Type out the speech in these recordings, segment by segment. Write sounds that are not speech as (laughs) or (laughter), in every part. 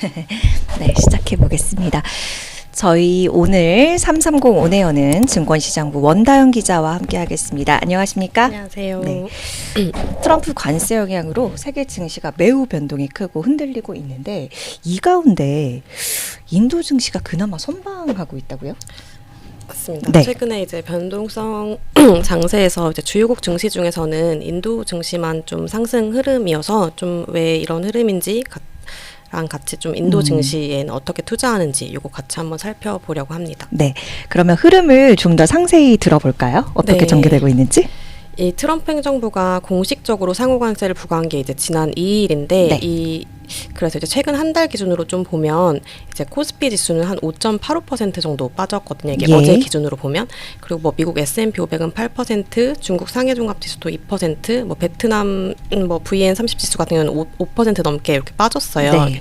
(laughs) 네, 시작해 보겠습니다. 저희 오늘 330 온에어는 증권시장부 원다영 기자와 함께 하겠습니다. 안녕하십니까? 안녕하세요. 네. (clears throat) 트럼프 관세 영향으로 세계 증시가 매우 변동이 크고 흔들리고 있는데 이 가운데 인도 증시가 그나마 선방하고 있다고요? 맞습니다. 네. 최근에 이제 변동성 (clears throat) 장세에서 이제 주요국 증시 중에서는 인도 증시만 좀 상승 흐름이어서 좀 왜 이런 흐름인지 가- 랑 같이 좀 인도 음. 증시에는 어떻게 투자하는지 요거 같이 한번 살펴보려고 합니다. 네. 그러면 흐름을 좀 더 상세히 들어볼까요? 어떻게 네. 전개되고 있는지? 이 트럼프 행정부가 공식적으로 상호 관세를 부과한 게 이제 지난 2일인데 네. 이 그래서 이제 최근 한 달 기준으로 좀 보면 이제 코스피 지수는 한 5.85% 정도 빠졌거든요. 이게 예. 어제 기준으로 보면 그리고 뭐 미국 S&P 500은 8%, 중국 상해 종합 지수도 2%, 뭐 베트남 음, 뭐 VN 30 지수 같은 경우는 5, 5% 넘게 이렇게 빠졌어요. 네.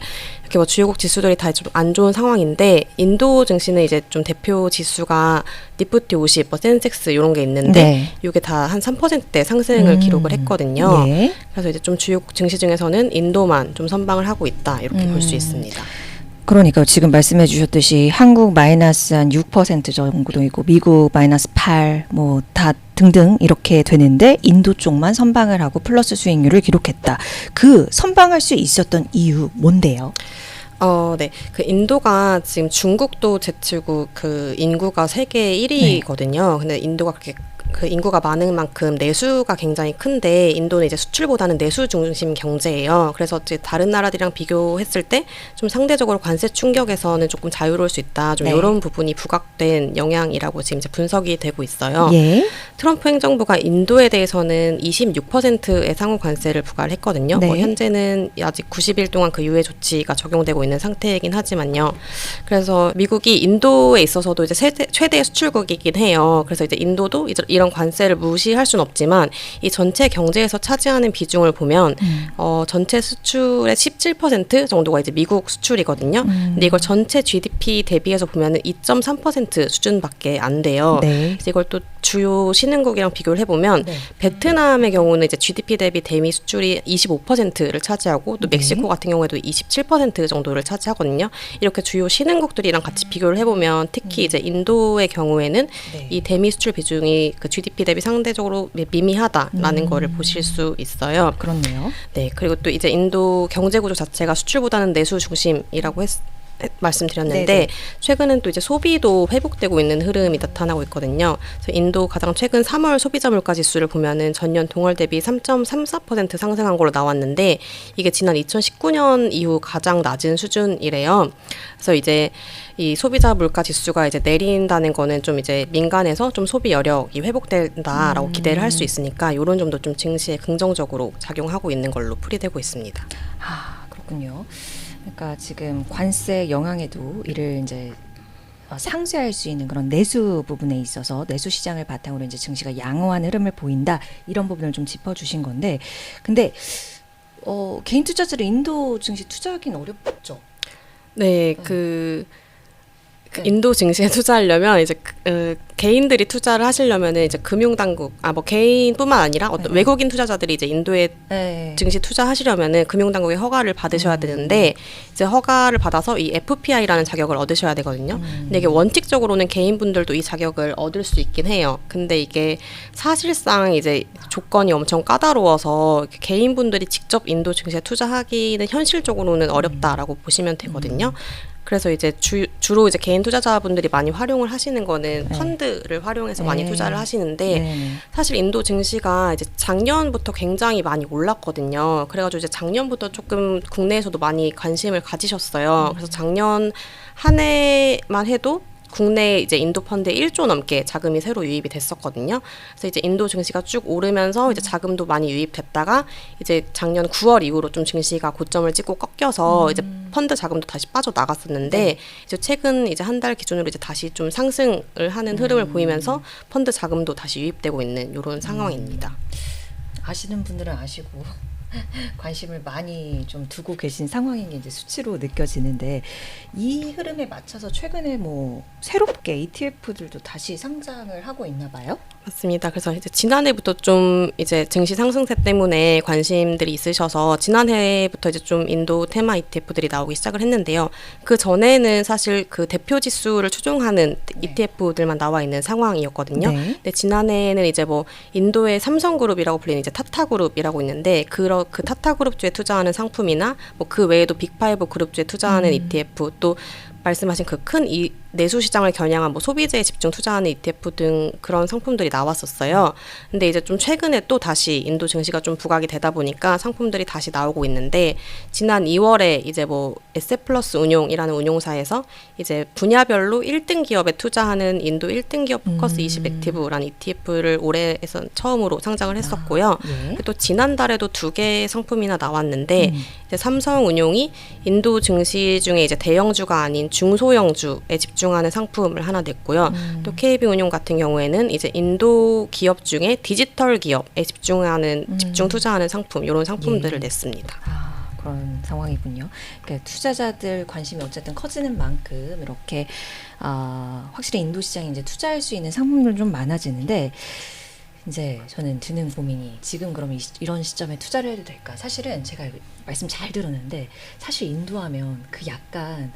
이렇게 뭐 주요국 지수들이 다 좀 안 좋은 상황인데 인도 증시는 이제 좀 대표 지수가 니프티 50, 뭐 센섹스 이런 게 있는데 네. 이게 다 한 3%대 상승을 음. 기록을 했거든요. 예. 그래서 이제 좀 주요 증시 중에서는 인도만 좀 선방을 하고 있다 이렇게 볼수 음. 있습니다. 그러니까 지금 말씀해 주셨듯이 한국 마이너스 한 6% 정도 있고 미국 마이너스 8, 뭐 다 등등 이렇게 되는데 인도 쪽만 선방을 하고 플러스 수익률을 기록했다. 그 선방할 수 있었던 이유 뭔데요? 어, 네. 그 인도가 지금 중국도 제치고 그 인구가 세계 1위거든요. 근데 인도가 그렇게 그 인구가 많은 만큼 내수가 굉장히 큰데 인도는 이제 수출보다는 내수 중심 경제예요. 그래서 이제 다른 나라들이랑 비교했을 때 좀 상대적으로 관세 충격에서는 조금 자유로울 수 있다. 좀 네. 이런 부분이 부각된 영향이라고 지금 이제 분석이 되고 있어요. 예. 트럼프 행정부가 인도에 대해서는 26%의 상호 관세를 부과를 했거든요. 네. 뭐 현재는 아직 90일 동안 그 유예 조치가 적용되고 있는 상태이긴 하지만요. 그래서 미국이 인도에 있어서도 이제 세대, 최대 수출국이긴 해요. 그래서 이제 인도도 이제 이런 관세를 무시할 수는 없지만 이 전체 경제에서 차지하는 비중을 보면 음. 어, 전체 수출의 17% 정도가 이제 미국 수출이거든요. 음. 근데 이걸 전체 GDP 대비해서 보면은 2.3% 수준밖에 안 돼요. 네. 그래서 이걸 또 주요 신흥국이랑 비교를 해보면 네. 베트남의 경우는 이제 GDP 대비 대미 수출이 25%를 차지하고 또 네. 멕시코 같은 경우에도 27% 정도를 차지하거든요. 이렇게 주요 신흥국들이랑 같이 비교를 해보면 특히 이제 인도의 경우에는 네. 이 대미 수출 비중이 그 GDP 대비 상대적으로 미- 미미하다라는 음. 거를 보실 수 있어요. 그렇네요. 네, 그리고 또 이제 인도 경제 구조 자체가 수출보다는 내수 중심이라고 했, 했- 말씀드렸는데 네네. 최근은 또 이제 소비도 회복되고 있는 흐름이 나타나고 있거든요. 그래서 인도 가장 최근 3월 소비자 물가 지수를 보면은 전년 동월 대비 3.34% 상승한 걸로 나왔는데 이게 지난 2019년 이후 가장 낮은 수준이래요. 그래서 이제 이 소비자 물가 지수가 이제 내린다는 거는 좀 이제 민간에서 좀 소비 여력이 회복된다라고 음. 기대를 할 수 있으니까 이런 점도 좀 증시에 긍정적으로 작용하고 있는 걸로 풀이되고 있습니다. 아, 그렇군요. 그러니까 지금 관세 영향에도 이를 이제 어, 상쇄할 수 있는 그런 내수 부분에 있어서 내수 시장을 바탕으로 이제 증시가 양호한 흐름을 보인다 이런 부분을 좀 짚어주신 건데, 근데 어, 개인 투자자를 인도 증시 투자하기는 어렵죠. 네, 그, 그 네. 인도 증시에 (laughs) 투자하려면 이제 그, 어, 개인들이 투자를 하시려면은 이제 금융 당국 아 뭐 개인뿐만 아니라 어떤 네. 외국인 투자자들이 이제 인도에 네. 증시 투자하시려면은 금융 당국의 허가를 받으셔야 음. 되는데 이제 허가를 받아서 이 FPI라는 자격을 얻으셔야 되거든요. 음. 근데 이게 원칙적으로는 개인분들도 이 자격을 얻을 수 있긴 해요. 근데 이게 사실상 이제 조건이 엄청 까다로워서 개인분들이 직접 인도 증시에 투자하기는 현실적으로는 어렵다라고 보시면 되거든요. 그래서 이제 주, 주로 이제 개인 투자자분들이 많이 활용을 하시는 거는 네. 펀드를 활용해서 많이 네. 투자를 하시는데 네. 사실 인도 증시가 이제 작년부터 굉장히 많이 올랐거든요. 그래가지고 이제 작년부터 조금 국내에서도 많이 관심을 가지셨어요. 그래서 작년 한 해만 해도 국내 이제 인도 펀드에 1조 넘게 자금이 새로 유입이 됐었거든요. 그래서 이제 인도 증시가 쭉 오르면서 이제 자금도 많이 유입됐다가 이제 작년 9월 이후로 좀 증시가 고점을 찍고 꺾여서 이제 펀드 자금도 다시 빠져 나갔었는데 이제 최근 이제 한 달 기준으로 이제 다시 좀 상승을 하는 흐름을 보이면서 펀드 자금도 다시 유입되고 있는 이런 상황입니다. 아시는 분들은 아시고 관심을 많이 좀 두고 계신 상황인 게 이제 수치로 느껴지는데 이 흐름에 맞춰서 최근에 뭐 새롭게 ETF들도 다시 상장을 하고 있나 봐요. 맞습니다. 그래서 이제 지난해부터 좀 이제 증시 상승세 때문에 관심들이 있으셔서 지난해부터 이제 좀 인도 테마 ETF들이 나오기 시작을 했는데요. 그 전에는 사실 그 대표 지수를 추종하는 ETF들만 나와 있는 상황이었거든요. 네. 근데 지난해에는 이제 뭐 인도의 삼성그룹이라고 불리는 이제 타타그룹이라고 있는데 그러 그 타타그룹주에 투자하는 상품이나 뭐 그 외에도 빅파이브 그룹주에 투자하는 ETF 또 말씀하신 그 큰 이 내수 시장을 겨냥한 뭐 소비재에 집중 투자하는 ETF 등 그런 상품들이 나왔었어요. 근데 이제 좀 최근에 또 다시 인도 증시가 좀 부각이 되다 보니까 상품들이 다시 나오고 있는데 지난 2월에 이제 뭐 에세플러스 운용이라는 운용사에서 이제 분야별로 1등 기업에 투자하는 인도 1등 기업 포커스 20 액티브라는 ETF를 올해에서 처음으로 상장을 했었고요. 예. 또 지난달에도 두 개의 상품이나 나왔는데 음. 이제 삼성운용이 인도 증시 중에 이제 대형주가 아닌 중소형주에 집중하는 상품을 하나 냈고요. 음. 또 KB운용 같은 경우에는 이제 인도 기업 중에 디지털 기업에 집중하는 집중 투자하는 상품 이런 상품들을 예. 냈습니다. 아, 그런 상황이군요. 그러니까 투자자들 관심이 어쨌든 커지는 만큼 이렇게 아, 확실히 인도 시장에 이제 투자할 수 있는 상품들은 좀 많아지는데 이제 저는 드는 고민이 지금 그럼 이, 이런 시점에 투자를 해도 될까? 사실은 제가 말씀 잘 들었는데 사실 인도하면 그 약간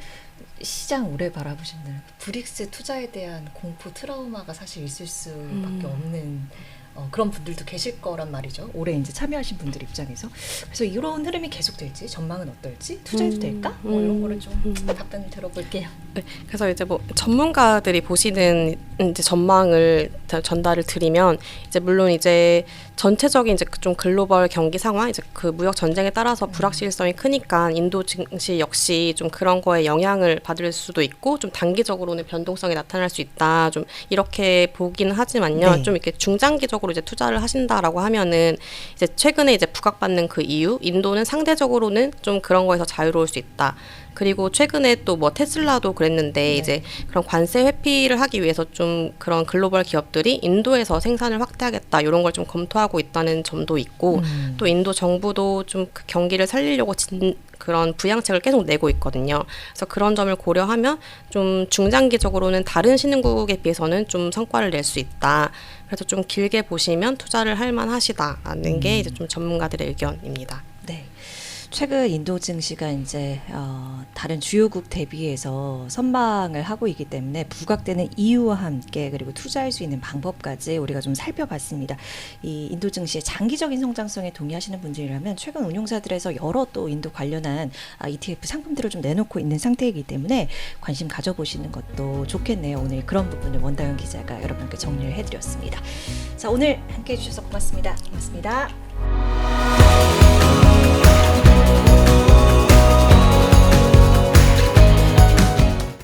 시장 오래 바라보신 분 브릭스 투자에 대한 공포 트라우마가 사실 있을 수밖에 음. 없는 어, 그런 분들도 계실 거란 말이죠. 올해 이제 참여하신 분들 입장에서 그래서 이런 흐름이 계속될지 전망은 어떨지 투자해도 음, 될까? 뭐 이런 음, 거를 좀 음. 답변을 들어볼게요. 네, 그래서 이제 뭐 전문가들이 보시는 이제 전망을 다- 전달을 드리면 이제 물론 이제 전체적인 이제 좀 글로벌 경기 상황 이제 그 무역 전쟁에 따라서 불확실성이 크니까 인도 증시 역시 좀 그런 거에 영향을 받을 수도 있고 좀 단기적으로는 변동성이 나타날 수 있다 좀 이렇게 보기는 하지만요 네. 좀 이렇게 중장기적 으로 이제 투자를 하신다라고 하면은 이제 최근에 이제 부각받는 그 이유 인도는 상대적으로는 좀 그런 거에서 자유로울 수 있다. 그리고 최근에 또 뭐 테슬라도 그랬는데 네. 이제 그런 관세 회피를 하기 위해서 좀 그런 글로벌 기업들이 인도에서 생산을 확대하겠다 이런 걸 좀 검토하고 있다는 점도 있고 음. 또 인도 정부도 좀 그 경기를 살리려고 진, 그런 부양책을 계속 내고 있거든요. 그래서 그런 점을 고려하면 좀 중장기적으로는 다른 신흥국에 비해서는 좀 성과를 낼 수 있다. 그래서 좀 길게 보시면 투자를 할 만하시다라는 게 이제 좀 전문가들의 의견입니다. 네. 최근 인도 증시가 이제 어, 다른 주요국 대비해서 선방을 하고 있기 때문에 부각되는 이유와 함께 그리고 투자할 수 있는 방법까지 우리가 좀 살펴봤습니다. 이 인도 증시의 장기적인 성장성에 동의하시는 분들이라면 최근 운용사들에서 여러 또 인도 관련한 아, ETF 상품들을 좀 내놓고 있는 상태이기 때문에 관심 가져보시는 것도 좋겠네요. 오늘 그런 부분을 원다현 기자가 여러분께 정리를 해드렸습니다. 자 오늘 함께해 주셔서 고맙습니다. 고맙습니다.